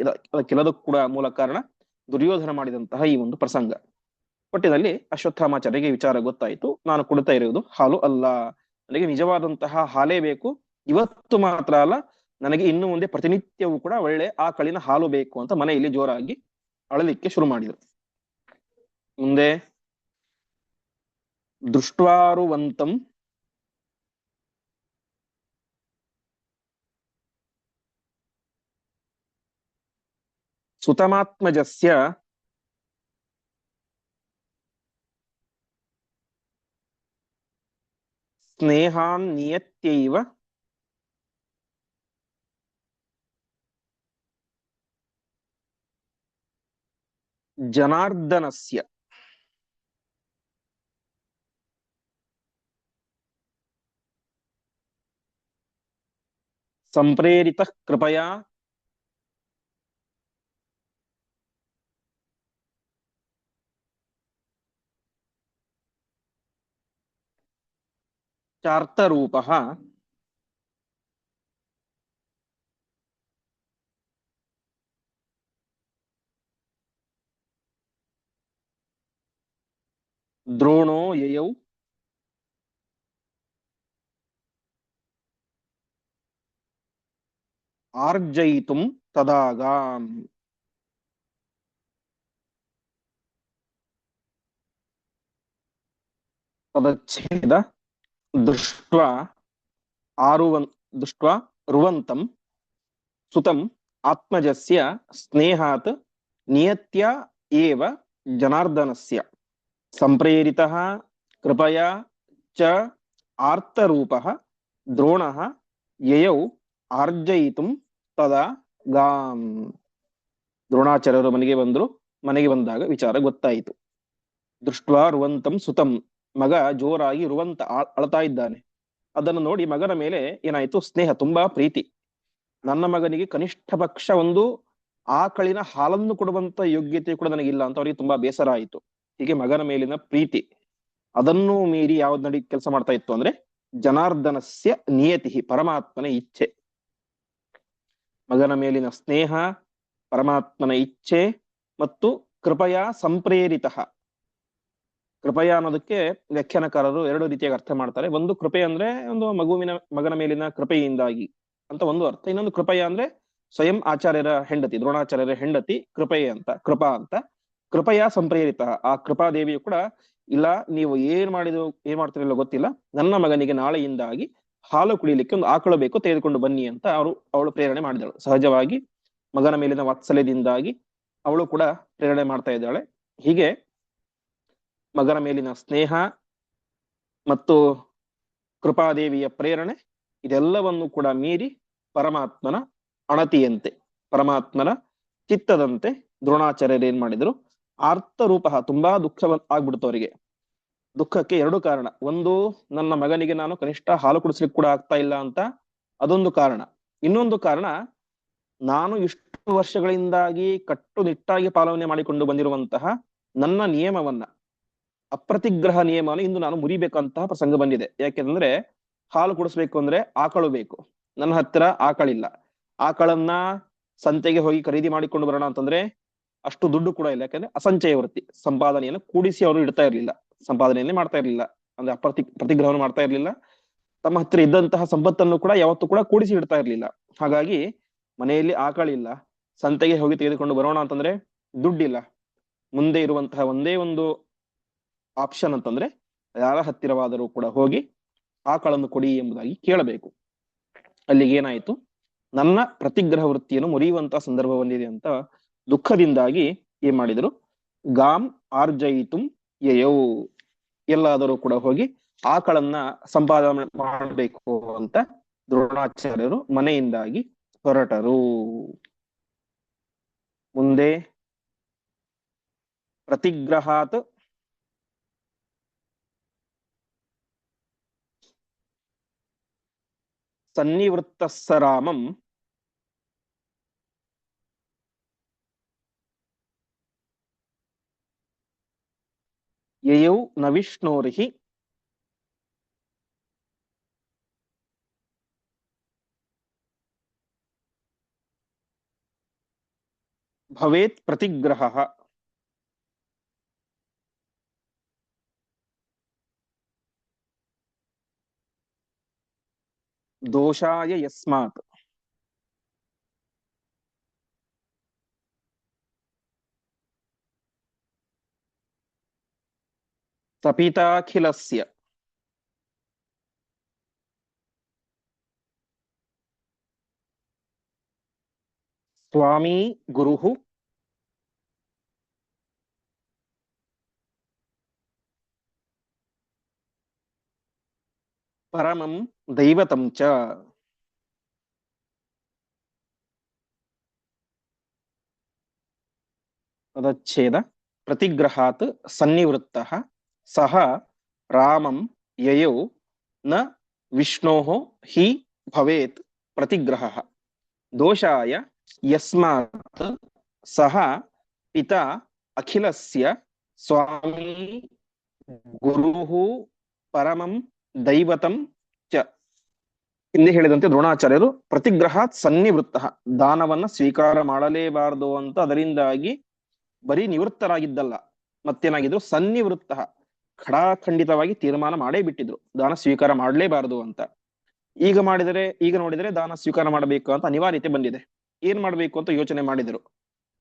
ಕೆಲದಕ್ಕೂ ಕೂಡ ಮೂಲ ಕಾರಣ ದುರ್ಯೋಧನ ಮಾಡಿದಂತಹ ಈ ಒಂದು ಪ್ರಸಂಗ. ಒಟ್ಟಿನಲ್ಲಿ ಅಶ್ವತ್ಥಾಮಾಚಾರ್ಯಗೆ ವಿಚಾರ ಗೊತ್ತಾಯಿತು. ನಾನು ಕೊಡ್ತಾ ಇರುವುದು ಹಾಲು ಅಲ್ಲ. ನನಗೆ ನಿಜವಾದಂತಹ ಹಾಲೇ ಬೇಕು. ಇವತ್ತು ಮಾತ್ರ ಅಲ್ಲ, ನನಗೆ ಇನ್ನು ಮುಂದೆ ಪ್ರತಿನಿತ್ಯವೂ ಕೂಡ ಒಳ್ಳೆ ಆಕಳಿನ ಹಾಲು ಬೇಕು ಅಂತ ಮನೆಯಲ್ಲಿ ಜೋರಾಗಿ ಅಳಲಿಕ್ಕೆ ಶುರು ಮಾಡಿದರು. ಮುಂದೆ ದೃಷ್ಟ್ವಾರುವಂತಂ ಸುತಮಾತ್ಮಜಸ್ಯ ಸ್ನೇಹಾನ್ ನಿಯತ್ಯೈವ ಜನಾರ್ದನಸ್ಯ ಸಂಪ್ರೇರಿತ ಕೃಪಯಾ ಚಾರ್ತರೂಪಃ ದ್ರೋಣೋ ಯಯೌ ಆರ್ಜಯಿತುಂ ತದಾಗಾಂ ತದಚ್ಛೇದ ದೃಷ್ಟ್ವಾ ಆರುವನ್ ದೃಷ್ಟ್ವಾ ರುವಂತಂ ಸುತಂ ಆತ್ಮಜಸ್ಯ ಸ್ನೇಹಾತ್ ನಿಯತ್ಯ ಏವ ಜನಾರ್ದನಸ್ಯ. ಸಂಪ್ರೇರಿತಃ ಕೃಪಯಾ ಚ ಆರ್ತರೂಪಃ ದ್ರೋಣಃ ಯಯೌ ಆರ್ಜಯಿತು ತದಾ ಗಾಂ. ದ್ರೋಣಾಚಾರ್ಯರು ಮನೆಗೆ ಬಂದರು, ಮನೆಗೆ ಬಂದಾಗ ವಿಚಾರ ಗೊತ್ತಾಯಿತು. ದೃಷ್ಟ್ವಾ ರುವಂತಂ ಸುತಂ ಮಗ ಜೋರಾಗಿ ರುವಂತ ಅಳತಾ ಅಳ್ತಾ ಇದ್ದಾನೆ. ಅದನ್ನು ನೋಡಿ ಮಗನ ಮೇಲೆ ಏನಾಯ್ತು? ಸ್ನೇಹ, ತುಂಬಾ ಪ್ರೀತಿ. ನನ್ನ ಮಗನಿಗೆ ಕನಿಷ್ಠ ಪಕ್ಷ ಒಂದು ಆಕಳಿನ ಹಾಲನ್ನು ಕೊಡುವಂತ ಯೋಗ್ಯತೆ ಕೂಡ ನನಗಿಲ್ಲ ಅಂತ ಅವರಿಗೆ ತುಂಬಾ ಬೇಸರ ಆಯಿತು. ಹೀಗೆ ಮಗನ ಮೇಲಿನ ಪ್ರೀತಿ. ಅದನ್ನು ಮೀರಿ ಯಾವ್ದು ನಡಿ ಕೆಲಸ ಮಾಡ್ತಾ ಇತ್ತು ಅಂದ್ರೆ ಜನಾರ್ದನಸ್ಯ ನಿಯತಿ, ಪರಮಾತ್ಮನ ಇಚ್ಛೆ. ಮಗನ ಮೇಲಿನ ಸ್ನೇಹ, ಪರಮಾತ್ಮನ ಇಚ್ಛೆ ಮತ್ತು ಕೃಪಯಾ ಸಂಪ್ರೇರಿತ. ಕೃಪಯ ಅನ್ನೋದಕ್ಕೆ ವ್ಯಾಖ್ಯಾನಕಾರರು ಎರಡು ರೀತಿಯಾಗಿ ಅರ್ಥ ಮಾಡ್ತಾರೆ. ಒಂದು ಕೃಪೆ ಅಂದ್ರೆ ಒಂದು ಮಗುವಿನ, ಮಗನ ಮೇಲಿನ ಕೃಪೆಯಿಂದಾಗಿ ಅಂತ ಒಂದು ಅರ್ಥ. ಇನ್ನೊಂದು ಕೃಪಯ ಅಂದ್ರೆ ಸ್ವಯಂ ಆಚಾರ್ಯರ ಹೆಂಡತಿ, ದ್ರೋಣಾಚಾರ್ಯರ ಹೆಂಡತಿ ಕೃಪೆಯ ಅಂತ, ಕೃಪಾ ಅಂತ. ಕೃಪಯ ಸಂಪ್ರೇರಿತ, ಆ ಕೃಪಾದೇವಿಯು ಕೂಡ, ಇಲ್ಲ, ನೀವು ಏನ್ ಮಾಡಿದ್ರು, ಏನ್ ಮಾಡ್ತಿರಲಿಲ್ಲ ಗೊತ್ತಿಲ್ಲ. ನನ್ನ ಮಗನಿಗೆ ನಾಳೆಯಿಂದಾಗಿ ಹಾಲು ಕುಡಿಲಿಕ್ಕೆ ಒಂದು ಆಕಳು ಬೇಕು, ತೆಗೆದುಕೊಂಡು ಬನ್ನಿ ಅಂತ ಅವರು, ಅವಳು ಪ್ರೇರಣೆ ಮಾಡಿದಳು. ಸಹಜವಾಗಿ ಮಗನ ಮೇಲಿನ ವಾತ್ಸಲ್ಯದಿಂದಾಗಿ ಅವಳು ಕೂಡ ಪ್ರೇರಣೆ ಮಾಡ್ತಾ ಇದ್ದಾಳೆ. ಹೀಗೆ ಮಗನ ಮೇಲಿನ ಸ್ನೇಹ ಮತ್ತು ಕೃಪಾದೇವಿಯ ಪ್ರೇರಣೆ, ಇದೆಲ್ಲವನ್ನು ಕೂಡ ಮೀರಿ ಪರಮಾತ್ಮನ ಅಣತಿಯಂತೆ, ಪರಮಾತ್ಮನ ಚಿತ್ತದಂತೆ ದ್ರೋಣಾಚಾರ್ಯರು ಏನ್ ಮಾಡಿದ್ರು? ಆರ್ತ ರೂಪ ತುಂಬಾ ದುಃಖ ಆಗ್ಬಿಡ್ತು ಅವರಿಗೆ. ದುಃಖಕ್ಕೆ ಎರಡು ಕಾರಣ. ಒಂದು, ನನ್ನ ಮಗನಿಗೆ ನಾನು ಕನಿಷ್ಠ ಹಾಲು ಕುಡಿಸ್ಲಿಕ್ಕೆ ಕೂಡ ಆಗ್ತಾ ಇಲ್ಲ ಅಂತ ಅದೊಂದು ಕಾರಣ. ಇನ್ನೊಂದು ಕಾರಣ, ನಾನು ಇಷ್ಟು ವರ್ಷಗಳಿಂದಾಗಿ ಕಟ್ಟುನಿಟ್ಟಾಗಿ ಪಾಲನೆ ಮಾಡಿಕೊಂಡು ಬಂದಿರುವಂತಹ ನನ್ನ ನಿಯಮವನ್ನ ಅಪ್ರತಿಗ್ರಹ ನಿಯಮನ ಇಂದು ನಾನು ಮುರಿಬೇಕಂತಹ ಪ್ರಸಂಗ ಬಂದಿದೆ. ಯಾಕೆಂದ್ರೆ ಹಾಲು ಕುಡಿಸ್ಬೇಕು ಅಂದ್ರೆ ಆಕಳು ಬೇಕು. ನನ್ನ ಹತ್ರ ಆಕಳಿಲ್ಲ ಆಕಳನ್ನ ಸಂತೆಗೆ ಹೋಗಿ ಖರೀದಿ ಮಾಡಿಕೊಂಡು ಬರೋಣ ಅಂತಂದ್ರೆ ಅಷ್ಟು ದುಡ್ಡು ಕೂಡ ಇಲ್ಲ. ಯಾಕಂದ್ರೆ ಅಸಂಚಯ ವೃತ್ತಿ. ಸಂಪಾದನೆಯನ್ನು ಕೂಡಿಸಿ ಅವರು ಇಡ್ತಾ ಇರ್ಲಿಲ್ಲ. ಸಂಪಾದನೆಯನ್ನೇ ಮಾಡ್ತಾ ಇರ್ಲಿಲ್ಲ. ಅಂದ್ರೆ ಅಪ್ರತಿ, ಪ್ರತಿಗ್ರಹವನ್ನು ಮಾಡ್ತಾ ಇರ್ಲಿಲ್ಲ. ತಮ್ಮ ಹತ್ರ ಇದ್ದಂತಹ ಸಂಪತ್ತನ್ನು ಕೂಡ ಯಾವತ್ತೂ ಕೂಡ ಕೂಡಿಸಿ ಇಡ್ತಾ ಇರ್ಲಿಲ್ಲ. ಹಾಗಾಗಿ ಮನೆಯಲ್ಲಿ ಆಕಳಿಲ್ಲ ಸಂತೆಗೆ ಹೋಗಿ ತೆಗೆದುಕೊಂಡು ಬರೋಣ ಅಂತಂದ್ರೆ ದುಡ್ಡಿಲ್ಲ. ಮುಂದೆ ಇರುವಂತಹ ಒಂದೇ ಒಂದು ಆಪ್ಷನ್ ಅಂತಂದ್ರೆ ಯಾರ ಹತ್ತಿರವಾದರೂ ಕೂಡ ಹೋಗಿ ಆಕಳನ್ನು ಕೊಡಿ ಎಂಬುದಾಗಿ ಕೇಳಬೇಕು. ಅಲ್ಲಿಗೆ ಏನಾಯ್ತು? ನನ್ನ ಪ್ರತಿಗ್ರಹ ವೃತ್ತಿಯನ್ನು ಮುರಿಯುವಂತಹ ಸಂದರ್ಭ ಬಂದಿದೆ ಅಂತ ದುಃಖದಿಂದಾಗಿ ಏನ್ ಮಾಡಿದ್ರು? ಗಾಮ್ ಆರ್ಜಯಿತು ಯಯೋ. ಎಲ್ಲಾದರೂ ಕೂಡ ಹೋಗಿ ಆಕಳನ್ನ ಸಂಪಾದನೆ ಮಾಡಬೇಕು ಅಂತ ದ್ರೋಣಾಚಾರ್ಯರು ಮನೆಯಿಂದಾಗಿ ಹೊರಟರು. ಮುಂದೆ ಪ್ರತಿಗ್ರಹಾತ್ ಸನ್ನಿವೃತ್ತಸ್ಸ ರಾಮಂ ಯಯೌ ನ ವಿಷ್ಣೋರ್ಹಿ ಭವೇತ್ ಪ್ರತಿಗ್ರಹ दोषाय यस्मा तपिताखिल स्वामी गुरु ಪರಮಂ ದೈವತಂ ಚ ಪದಚ್ಛೇದ ಪ್ರತಿಗ್ರಹಾತ್ ಸನ್ನಿವೃತ್ತಃ ಸಹ ರಾಮಂ ಯಯೌ ನ ವಿಷ್ಣೋಃ ಹಿ ಭವೇತ್ ಪ್ರತಿಗ್ರಹಃ ದೋಷಾಯ ಯಸ್ಮಾತ್ ಸಹ ಪಿತಾ ಅಖಿಲಸ್ಯ ಸ್ವಾಮಿ ಗುರುಃ ಪರಮಂ ದೈವತಂ ಚ. ಹಿಂದೆ ಹೇಳಿದಂತೆ ದ್ರೋಣಾಚಾರ್ಯರು ಪ್ರತಿಗ್ರಹ ಸನ್ನಿವೃತ್ತ, ದಾನವನ್ನ ಸ್ವೀಕಾರ ಮಾಡಲೇಬಾರದು ಅಂತ ಅದರಿಂದಾಗಿ ಬರೀ ನಿವೃತ್ತರಾಗಿದ್ದಲ್ಲ, ಮತ್ತೇನಾಗಿದ್ರು ಸನ್ನಿವೃತ್ತ, ಖಡಾಖಂಡಿತವಾಗಿ ತೀರ್ಮಾನ ಮಾಡೇ ಬಿಟ್ಟಿದ್ರು, ದಾನ ಸ್ವೀಕಾರ ಮಾಡಲೇಬಾರದು ಅಂತ. ಈಗ ಮಾಡಿದರೆ, ಈಗ ನೋಡಿದರೆ ದಾನ ಸ್ವೀಕಾರ ಮಾಡಬೇಕು ಅಂತ ಅನಿವಾರ್ಯತೆ ಬಂದಿದೆ. ಏನ್ ಮಾಡಬೇಕು ಅಂತ ಯೋಚನೆ ಮಾಡಿದರು.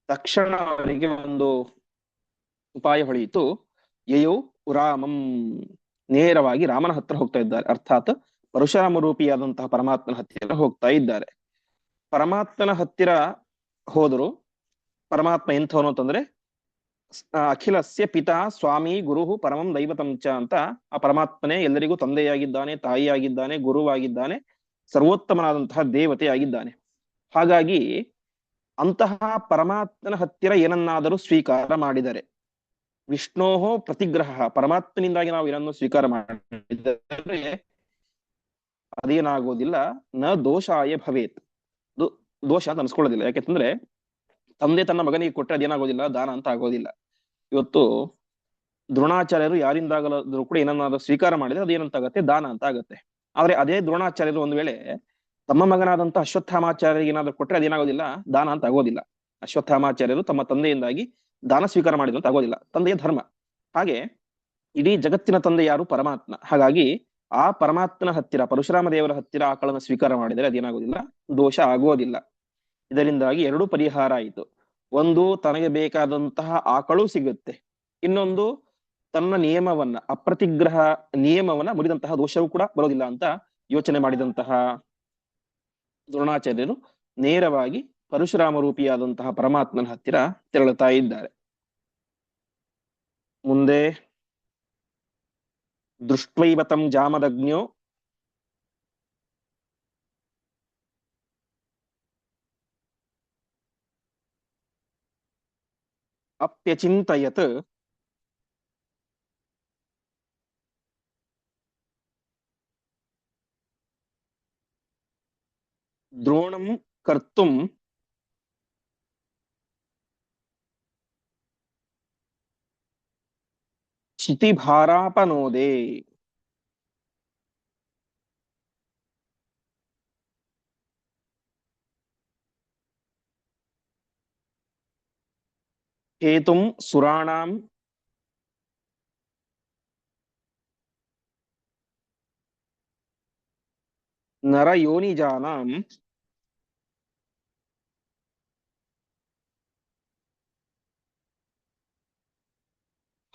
ತಕ್ಷಣ ಅವರಿಗೆ ಒಂದು ಉಪಾಯ ಹೊಳೆಯಿತು. ಯಯೋ ರಾಮಂ. ನೇರವಾಗಿ ರಾಮನ ಹತ್ರ ಹೋಗ್ತಾ ಇದ್ದಾರೆ. ಅರ್ಥಾತ್ ಪರಶುರಾಮ ರೂಪಿಯಾದಂತಹ ಪರಮಾತ್ಮನ ಹತ್ತಿರ ಹೋಗ್ತಾ ಇದ್ದಾರೆ. ಪರಮಾತ್ಮನ ಹತ್ತಿರ ಹೋದರು ಪರಮಾತ್ಮ ಎಂಥವನು ಅಂತಂದ್ರೆ ಅಖಿಲಸ್ಯ ಪಿತಾ ಸ್ವಾಮಿ ಗುರುಹು ಪರಮಂ ದೈವತಂಚ ಅಂತ ಆ ಪರಮಾತ್ಮನೇ ಎಲ್ಲರಿಗೂ ತಂದೆಯಾಗಿದ್ದಾನೆ, ತಾಯಿಯಾಗಿದ್ದಾನೆ, ಗುರುವಾಗಿದ್ದಾನೆ, ಸರ್ವೋತ್ತಮನಾದಂತಹ ದೇವತೆಯಾಗಿದ್ದಾನೆ ಹಾಗಾಗಿ ಅಂತಹ ಪರಮಾತ್ಮನ ಹತ್ತಿರ ಏನನ್ನಾದರೂ ಸ್ವೀಕಾರ ಮಾಡಿದರೆ. ವಿಷ್ಣೋಹೋ ಪ್ರತಿಗ್ರಹ, ಪರಮಾತ್ಮನಿಂದಾಗಿ ನಾವು ಏನನ್ನು ಸ್ವೀಕಾರ ಮಾಡಿದರೆ ಅದೇನಾಗೋದಿಲ್ಲ, ನ ದೋಷಾಯ ಭವೇತ್. ದೋಷ ಅಂತ ಅನ್ಸ್ಕೊಳ್ಳೋದಿಲ್ಲ. ಯಾಕೆಂತಂದ್ರೆ, ತಂದೆ ತನ್ನ ಮಗನಿಗೆ ಕೊಟ್ಟರೆ ಅದೇನಾಗೋದಿಲ್ಲ, ದಾನ ಅಂತ ಆಗೋದಿಲ್ಲ. ಇವತ್ತು ದ್ರೋಣಾಚಾರ್ಯರು ಯಾರಿಂದಾಗಲಾದ್ರೂ ಕೂಡ ಏನನ್ನಾದ್ರೂ ಸ್ವೀಕಾರ ಮಾಡಿದ್ರೆ ಅದೇನಂತಾಗತ್ತೆ, ದಾನ ಅಂತ ಆಗತ್ತೆ. ಆದ್ರೆ ಅದೇ ದ್ರೋಣಾಚಾರ್ಯರು ಒಂದು ವೇಳೆ ತಮ್ಮ ಮಗನಾದಂತ ಅಶ್ವತ್ಥಾಮಾಚಾರ್ಯರಿಗೆ ಏನಾದ್ರೂ ಕೊಟ್ರೆ ಅದೇನಾಗೋದಿಲ್ಲ, ದಾನ ಅಂತ ಆಗೋದಿಲ್ಲ. ಅಶ್ವತ್ಥಾಮಾಚಾರ್ಯರು ತಮ್ಮ ತಂದೆಯಿಂದಾಗಿ ದಾನ ಸ್ವೀಕಾರ ಮಾಡಿದ್ರು ಅಂತ ಆಗೋದಿಲ್ಲ. ತಂದೆಯ ಧರ್ಮ. ಹಾಗೆ ಇಡೀ ಜಗತ್ತಿನ ತಂದೆ ಯಾರು? ಪರಮಾತ್ಮ. ಹಾಗಾಗಿ ಆ ಪರಮಾತ್ಮನ ಹತ್ತಿರ, ಪರಶುರಾಮ ದೇವರ ಹತ್ತಿರ ಆಕಳನ್ನು ಸ್ವೀಕಾರ ಮಾಡಿದರೆ ಅದೇನಾಗೋದಿಲ್ಲ? ದೋಷ ಆಗೋದಿಲ್ಲ. ಇದರಿಂದಾಗಿ ಎರಡು ಪರಿಹಾರ ಆಯಿತು. ಒಂದು, ತನಗೆ ಬೇಕಾದಂತಹ ಆಕಳು ಸಿಗುತ್ತೆ. ಇನ್ನೊಂದು, ತನ್ನ ನಿಯಮವನ್ನ, ಅಪ್ರತಿಗ್ರಹ ನಿಯಮವನ್ನ ಮುರಿದಂತಹ ದೋಷವೂ ಕೂಡ ಬರೋದಿಲ್ಲ ಅಂತ ಯೋಚನೆ ಮಾಡಿದಂತಹ ದ್ರೋಣಾಚಾರ್ಯರು ನೇರವಾಗಿ ಪರಶುರಾಮ ರೂಪಿಯಾದಂತಹ ಪರಮಾತ್ಮನ ಹತ್ತಿರ ತೆರಳುತ್ತಾ ಇದ್ದಾರೆ. ಮುಂದೆ ದೃಷ್ಟ್ವೈವತಂ ಜಾಮದಗ್ನ್ಯೋ ಅಪ್ಯಚಿಂತಯತ್ ದ್ರೋಣಂ ಕರ್ತುಂ क्षितिभारापनोदे। हेतुं सुराणां नरयोनिजानां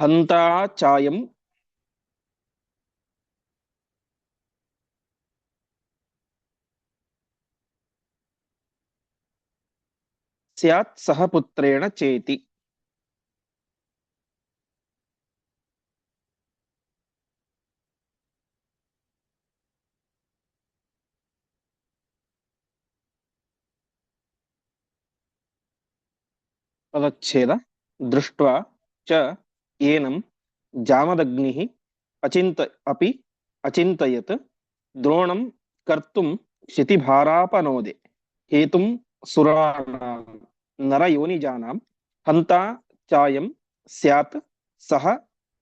హంతా చాయం స్యాత్ సహపుత్రేణ చేతి. పదచ్ఛేద దృష్ట్వా చ ಏನಂ ಜಾಮದಗ್ನಿ ಅಚಿಂತ ಅಪಿ ಅಚಿಂತಯತ್ ದ್ರೋಣಂ ಕರ್ತುಂ ಕ್ಷಿತಿಭಾರಾಪನೋದೆ ಹೇತುಂ ಸುರಾಣಾಂ ನರಯೋನಿಜಾನ ಹಂತಾ ಚಾಯಂ ಸ್ಯಾತ್ ಸಹ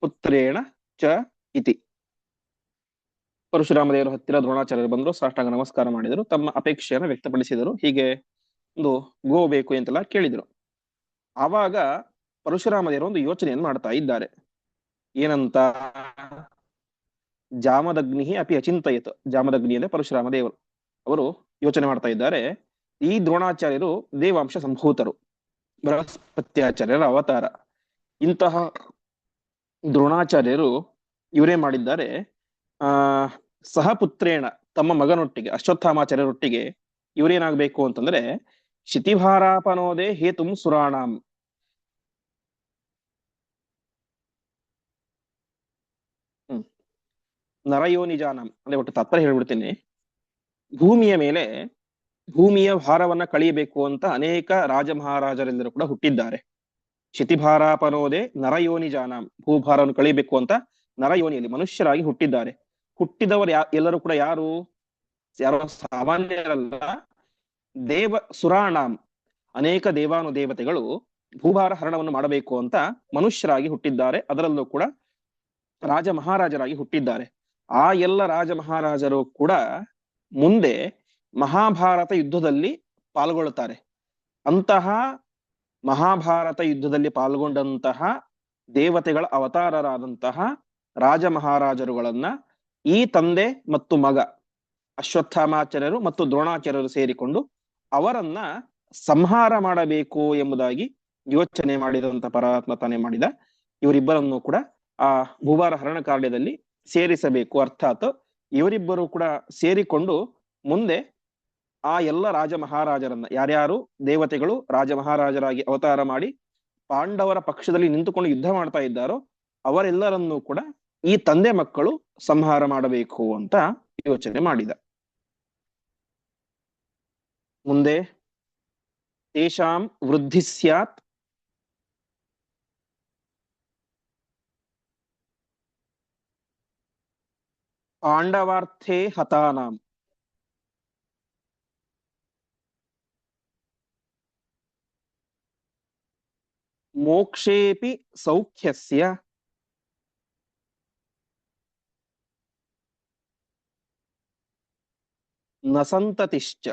ಪುತ್ರೇಣ ಚ ಇತಿ ಪರಶುರಾಮದೇವರ ಹತ್ತಿರ ದ್ರೋಣಾಚಾರ್ಯರು ಬಂದರು, ಸಾಷ್ಟಾಂಗ ನಮಸ್ಕಾರ ಮಾಡಿದರು, ತಮ್ಮ ಅಪೇಕ್ಷೆಯನ್ನು ವ್ಯಕ್ತಪಡಿಸಿದರು, ಹೀಗೆ ಒಂದು ಗೋ ಬೇಕು ಅಂತೆಲ್ಲ ಕೇಳಿದರು. ಆವಾಗ ಪರಶುರಾಮ ದೇವರು ಒಂದು ಯೋಚನೆಯನ್ನು ಮಾಡ್ತಾ ಇದ್ದಾರೆ. ಏನಂತ? ಜಾಮದಗ್ನಿ ಅಪಿ ಅಚಿಂತಯತ್. ಜಾಮದಗ್ನಿ ಅಂದ್ರೆ ಪರಶುರಾಮ ದೇವರು ಅವರು ಯೋಚನೆ ಮಾಡ್ತಾ ಇದ್ದಾರೆ. ಈ ದ್ರೋಣಾಚಾರ್ಯರು ದೇವಾಂಶ ಸಂಭೂತರು. ಬೃಹಸ್ಪತ್ಯಾಚಾರ್ಯರ ಅವತಾರ. ಇಂತಹ ದ್ರೋಣಾಚಾರ್ಯರು ಇವರೇ ಮಾಡಿದ್ದಾರೆ. ಆ ಸಹಪುತ್ರೇಣ ತಮ್ಮ ಮಗನೊಟ್ಟಿಗೆ, ಅಶ್ವತ್ಥಾಮಾಚಾರ್ಯರೊಟ್ಟಿಗೆ ಇವರೇನಾಗಬೇಕು ಅಂತಂದ್ರೆ ಶಿತಿಭಾರಾಪನೋದೇ ಹೇತುಂ ಸುರಾಣಾಂ. ನರಯೋನಿಜಾನಂ ಅಂದ್ರೆ ಒಟ್ಟು ತಾತ್ಪರ್ಯ ಹೇಳ್ಬಿಡ್ತೀನಿ. ಭೂಮಿಯ ಮೇಲೆ ಭೂಮಿಯ ಭಾರವನ್ನ ಕಳಿಯಬೇಕು ಅಂತ ಅನೇಕ ರಾಜ ಮಹಾರಾಜರೆಲ್ಲರೂ ಕೂಡ ಹುಟ್ಟಿದ್ದಾರೆ. ಶಿತಿಭಾರಾಪನೋದೆ ನರಯೋನಿಜಾನಂ, ಭೂಭಾರವನ್ನು ಕಳಿಬೇಕು ಅಂತ ನರಯೋನಿಯಲ್ಲಿ ಮನುಷ್ಯರಾಗಿ ಹುಟ್ಟಿದ್ದಾರೆ. ಹುಟ್ಟಿದವರು ಎಲ್ಲರೂ ಕೂಡ ಯಾರು? ಯಾರು? ಸಾಮಾನ್ಯರಲ್ಲ. ದೇವ ಸುರಾಣಾಂ, ಅನೇಕ ದೇವಾನು ದೇವತೆಗಳು ಭೂಭಾರ ಹರಣವನ್ನು ಮಾಡಬೇಕು ಅಂತ ಮನುಷ್ಯರಾಗಿ ಹುಟ್ಟಿದ್ದಾರೆ. ಅದರಲ್ಲೂ ಕೂಡ ರಾಜ ಮಹಾರಾಜರಾಗಿ ಹುಟ್ಟಿದ್ದಾರೆ. ಆ ಎಲ್ಲ ರಾಜ ಮಹಾರಾಜರು ಕೂಡ ಮುಂದೆ ಮಹಾಭಾರತ ಯುದ್ಧದಲ್ಲಿ ಪಾಲ್ಗೊಳ್ಳುತ್ತಾರೆ. ಅಂತಹ ಮಹಾಭಾರತ ಯುದ್ಧದಲ್ಲಿ ಪಾಲ್ಗೊಂಡಂತಹ ದೇವತೆಗಳ ಅವತಾರರಾದಂತಹ ರಾಜ ಮಹಾರಾಜರುಗಳನ್ನ ಈ ತಂದೆ ಮತ್ತು ಮಗ ಅಶ್ವತ್ಥಾಮಾಚಾರ್ಯರು ಮತ್ತು ದ್ರೋಣಾಚಾರ್ಯರು ಸೇರಿಕೊಂಡು ಅವರನ್ನ ಸಂಹಾರ ಮಾಡಬೇಕು ಎಂಬುದಾಗಿ ಯೋಚನೆ ಮಾಡಿದಂತ ಪರಮಾತ್ಮ ತಾನೇ ಮಾಡಿದ ಇವರಿಬ್ಬರನ್ನು ಕೂಡ ಆ ಭೂವಾರ ಹರಣ ಕಾರ್ಯದಲ್ಲಿ ಸೇರಿಸಬೇಕು. ಅರ್ಥಾತ್ ಇವರಿಬ್ಬರು ಕೂಡ ಸೇರಿಕೊಂಡು ಮುಂದೆ ಆ ಎಲ್ಲ ರಾಜ ಮಹಾರಾಜರನ್ನ ಯಾರ್ಯಾರು ದೇವತೆಗಳು ರಾಜ ಮಹಾರಾಜರಾಗಿ ಅವತಾರ ಮಾಡಿ ಪಾಂಡವರ ಪಕ್ಷದಲ್ಲಿ ನಿಂತುಕೊಂಡು ಯುದ್ಧ ಮಾಡ್ತಾ ಇದ್ದಾರೋ ಅವರೆಲ್ಲರನ್ನೂ ಕೂಡ ಈ ತಂದೆ ಮಕ್ಕಳು ಸಂಹಾರ ಮಾಡಬೇಕು ಅಂತ ಯೋಚನೆ ಮಾಡಿದ. ಮುಂದೆ ತೇಷಾಂ ವೃದ್ಧಿ ಸ್ಯಾತ್ ఆండవార్థే హతానాం. మోక్షేపి సౌఖ్యస్య. నసంతతిశ్చ.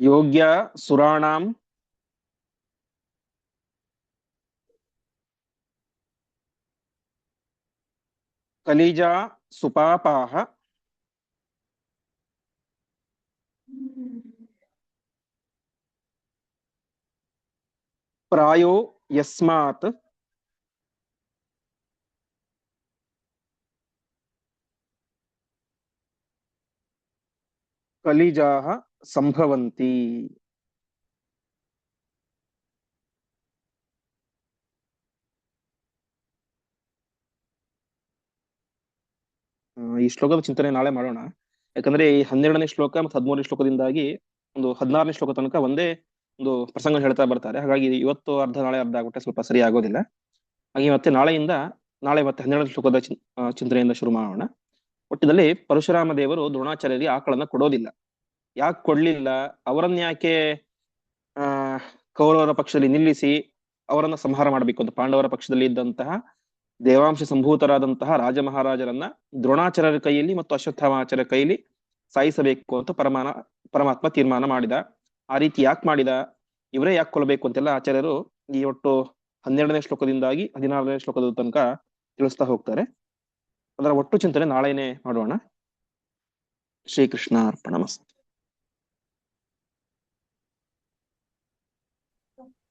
యోగ్య సురాణం कलिजा सुपापाह प्रायो यस्मात्। कलिजाः संभवन्ति ಈ ಶ್ಲೋಕದ ಚಿಂತನೆ ನಾಳೆ ಮಾಡೋಣ. ಯಾಕಂದ್ರೆ ಈ ಹನ್ನೆರಡನೇ ಶ್ಲೋಕ ಮತ್ತು ಹದಿಮೂರನೇ ಶ್ಲೋಕದಿಂದಾಗಿ ಒಂದು ಹದಿನಾರನೇ ಶ್ಲೋಕ ತನಕ ಒಂದೇ ಒಂದು ಪ್ರಸಂಗ ಹೇಳ್ತಾ ಬರ್ತಾರೆ. ಹಾಗಾಗಿ ಇವತ್ತು ಅರ್ಧ ನಾಳೆ ಅರ್ಧ ಆಗುತ್ತೆ ಸ್ವಲ್ಪ ಸರಿ ಆಗೋದಿಲ್ಲ. ಹಾಗೆ ಮತ್ತೆ ನಾಳೆಯಿಂದ, ನಾಳೆ ಮತ್ತೆ ಹನ್ನೆರಡನೇ ಶ್ಲೋಕದ ಚಿಂತನೆಯಿಂದ ಶುರು ಮಾಡೋಣ. ಒಟ್ಟಿನಲ್ಲಿ ಪರಶುರಾಮ ದೇವರು ದ್ರೋಣಾಚಾರ್ಯರಿಗೆ ಆಕಳನ್ನ ಕೊಡೋದಿಲ್ಲ. ಯಾಕೆ ಕೊಡ್ಲಿಲ್ಲ? ಅವರನ್ನ ಯಾಕೆ, ಆ, ಕೌರವರ ಪಕ್ಷದಲ್ಲಿ ನಿಲ್ಲಿಸಿ ಅವರನ್ನ ಸಂಹಾರ ಮಾಡಬೇಕು ಅಂತ ಪಾಂಡವರ ಪಕ್ಷದಲ್ಲಿ ಇದ್ದಂತಹ ದೇವಾಂಶ ಸಂಭೂತರಾದಂತಹ ರಾಜ ಮಹಾರಾಜರನ್ನ ದ್ರೋಣಾಚಾರ್ಯರ ಕೈಯಲ್ಲಿ ಮತ್ತು ಅಶ್ವತ್ಥಾಮಾಚಾರ್ಯ ಕೈಯಲ್ಲಿ ಸಾಯಿಸಬೇಕು ಅಂತ ಪರಮಾನ, ಪರಮಾತ್ಮ ತೀರ್ಮಾನ ಮಾಡಿದ. ಆ ರೀತಿ ಯಾಕೆ ಮಾಡಿದ? ಇವರೇ ಯಾಕೆ ಕೊಲ್ಲಬೇಕು ಅಂತೆಲ್ಲ ಆಚಾರ್ಯರು ಈ ಒಟ್ಟು ಹನ್ನೆರಡನೇ ಶ್ಲೋಕದಿಂದಾಗಿ ಹದಿನಾರನೇ ಶ್ಲೋಕದ ತನಕ ತಿಳಿಸ್ತಾ ಹೋಗ್ತಾರೆ. ಅದರ ಒಟ್ಟು ಚಿಂತನೆ ನಾಳೆನೆ ಮಾಡೋಣ. ಶ್ರೀಕೃಷ್ಣ ಅರ್ಪಣ ಮಸ್ತು.